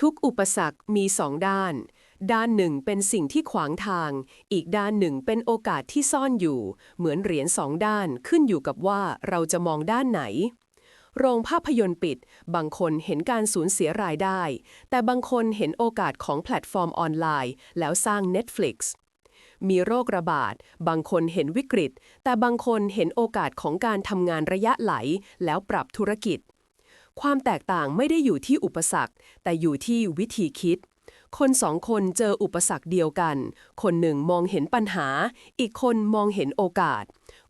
ทุกอุปสรรคมีสองด้าน ด้านหนึ่งเป็นสิ่งที่ขวางทาง อีกด้านหนึ่งเป็นโอกาสที่ซ่อนอยู่ เหมือนเหรียญสองด้านขึ้นอยู่กับว่าเราจะมองด้านไหน โรงภาพยนตร์ปิด บางคนเห็นการสูญเสียรายได้ แต่บางคนเห็นโอกาสของแพลตฟอร์มออนไลน์ แล้วสร้าง Netflix มีโรคระบาด บางคนเห็นวิกฤต แต่บางคนเห็นโอกาสของการทำงานระยะไหล แล้วปรับธุรกิจ ความแตกต่างไม่ได้อยู่ที่อุปสรรค แต่อยู่ที่วิธีคิด คนสองคนเจออุปสรรคเดียวกัน คนหนึ่งมองเห็นปัญหา อีกคนมองเห็นโอกาส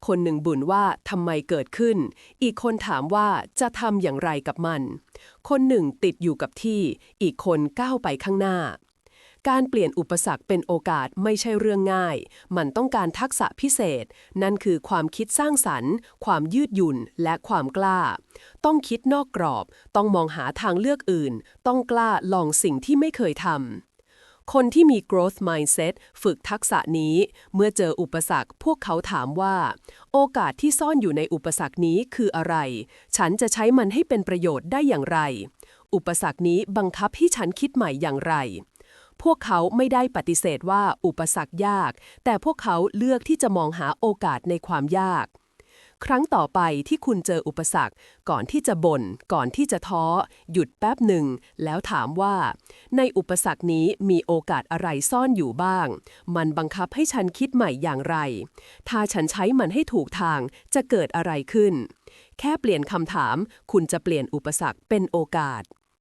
คนหนึ่งบ่นว่าทำไมเกิดขึ้น อีกคนถามว่าจะทำอย่างไรกับมัน คนหนึ่งติดอยู่กับที่ อีกคนก้าวไปข้างหน้า การเปลี่ยนอุปสรรคเป็นโอกาสไม่ใช่เรื่องง่าย มันต้องการทักษะพิเศษ นั่นคือความคิดสร้างสรรค์ ความยืดหยุ่น และความกล้า ต้องคิดนอกกรอบ ต้องมองหาทางเลือกอื่น ต้องกล้าลองสิ่งที่ไม่เคยทำ คนที่มี growth mindset ฝึกทักษะนี้ เมื่อเจออุปสรรค พวกเขาถามว่า โอกาสที่ซ่อนอยู่ในอุปสรรคนี้คืออะไร ฉันจะใช้มันให้เป็นประโยชน์ได้อย่างไร อุปสรรคนี้บังคับให้ฉันคิดใหม่อย่างไร พวกเขาไม่ได้ปฏิเสธว่าอุปสรรคยาก แต่พวกเขาเลือกที่จะมองหาโอกาสในความยาก ครั้งต่อไปที่คุณเจออุปสรรค ก่อนที่จะบน่น ก่อนที่จะท้อ หยุดแป๊บหนึ่ง แล้วถามว่า ในอุปสรรคนี้มีโอกาสอะไรซ่อนอยู่บ้าง มันบังคับให้ฉันคิดใหม่อย่างไร ถ้าฉันใช้มันให้ถูกทางจะเกิดอะไรขึ้น แค่เปลี่ยนคำถาม คุณจะเปลี่ยนอุปสรรคเป็นโอกาส